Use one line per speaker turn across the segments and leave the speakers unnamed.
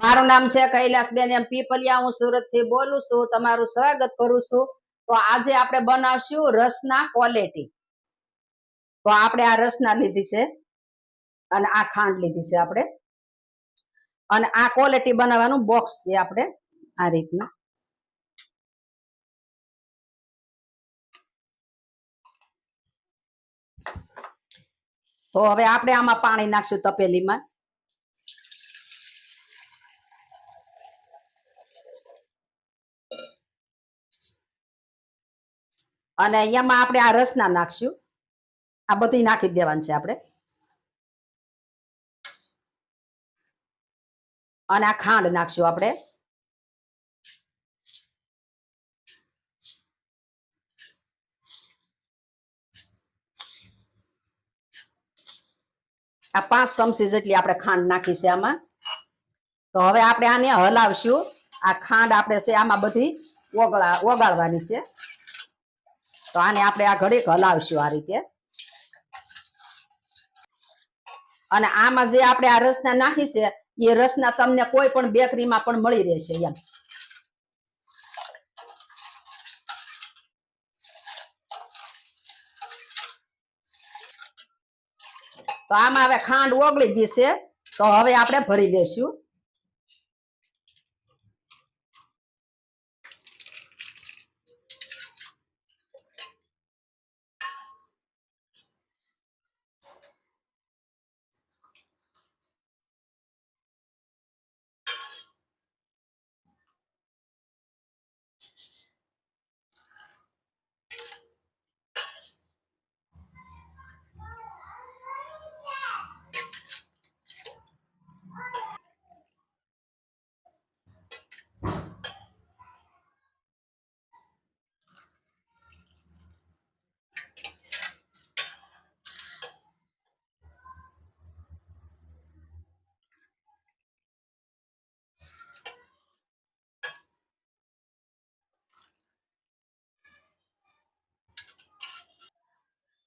મારું નામ છે કૈલાસબેન. એમ પીપલિયા હું સુરતથી બોલું છું. તમારું સ્વાગત કરું છું. તો આજે આપણે બનાવશું રસના ક્વોલિટી તો આપણે આ રસના લીધી છે અને આ ખાંડ લીધી છે આપણે. અને આ ક્વોલિટી બનાવવાનું બોક્સ છે આપણે આ રીતના. તો હવે આપણે આમાં પાણી નાખશું તપેલીમાં. અને અહીંયામાં આપણે આ રસના નાખશું. આ બધી નાખી દેવાનું છે આપણે. અને આ ખાંડ નાખશું આપણે. આ પાંચ ચમચી જેટલી આપણે ખાંડ નાખી છે આમાં. તો હવે આપણે આને હલાવશું. આ ખાંડ આપણે છે આમાં બધી ઓગળા ઓગાળવાની છે. તો આને આપણે આ ઘડીક હલાવશું આ રીતે. અને આમાં જે આપણે આ રસના નાખી એ રસના તમને કોઈ પણ બેકરીમાં પણ મળી રહેશે એમ. તો આમાં હવે ખાંડ ઓગળી છે, તો હવે આપણે ભરી લેશું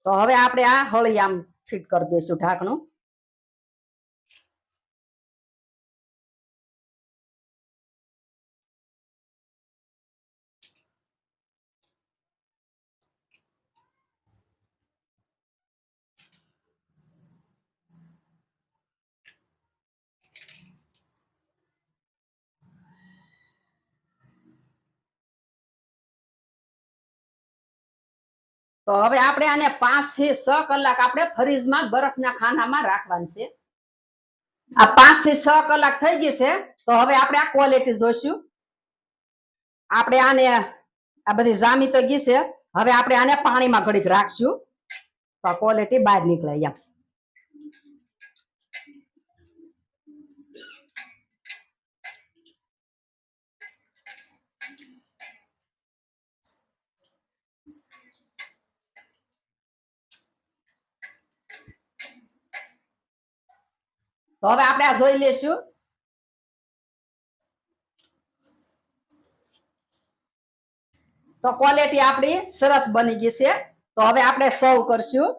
તો હવે આપણે આ હળી આમ ફિટ કરી દઈશું ઢાંકણું. તો હવે આપણે આને પાંચથી છ કલાક આપણે ફ્રીજમાં બરફના ખાનામાં રાખવાનું છે. આ પાંચથી છ કલાક થઈ ગઈ છે, તો હવે આપણે આ ક્વોલિટી જોઈશું આપણે આને આ બધી જામી તો ગઈ છે, હવે આપણે આને પાણીમાં ઘડીક રાખશું. તો ક્વોલિટી બહાર નીકળે એમ. હવે આપણે આ જોઈ લેશું તો ક્વોલિટી આપણી સરસ બની ગઈ છે. તો હવે આપણે સર્વ કરશું.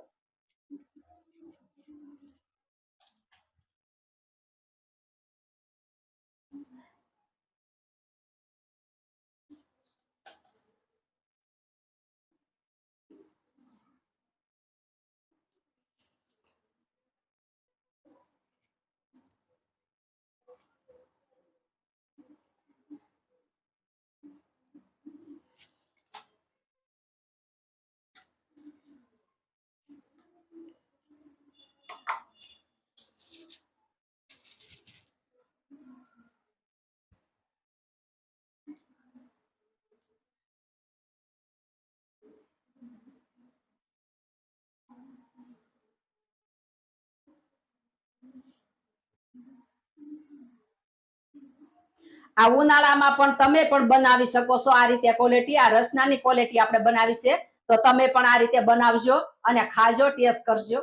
આ ઉનાળામાં પણ તમે પણ બનાવી શકો છો આ રીતે ક્વોલિટી આ રસનાની ક્વોલિટી આપણે બનાવી છે. તો તમે પણ આ રીતે બનાવજો અને ખાજો ટેસ્ટ કરજો.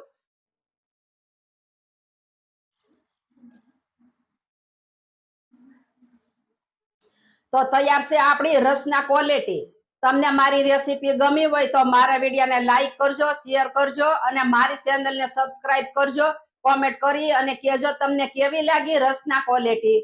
તો તૈયાર છે આપણી રસના ક્વોલિટી તમને મારી રેસીપી ગમી હોય તો મારા વિડીયોને લાઈક કરજો શેર કરજો અને મારી ચેનલને સબસ્ક્રાઇબ કરજો. કોમેન્ટ કરી અને કહેજો તમને કેવી લાગી રસના ક્વોલિટી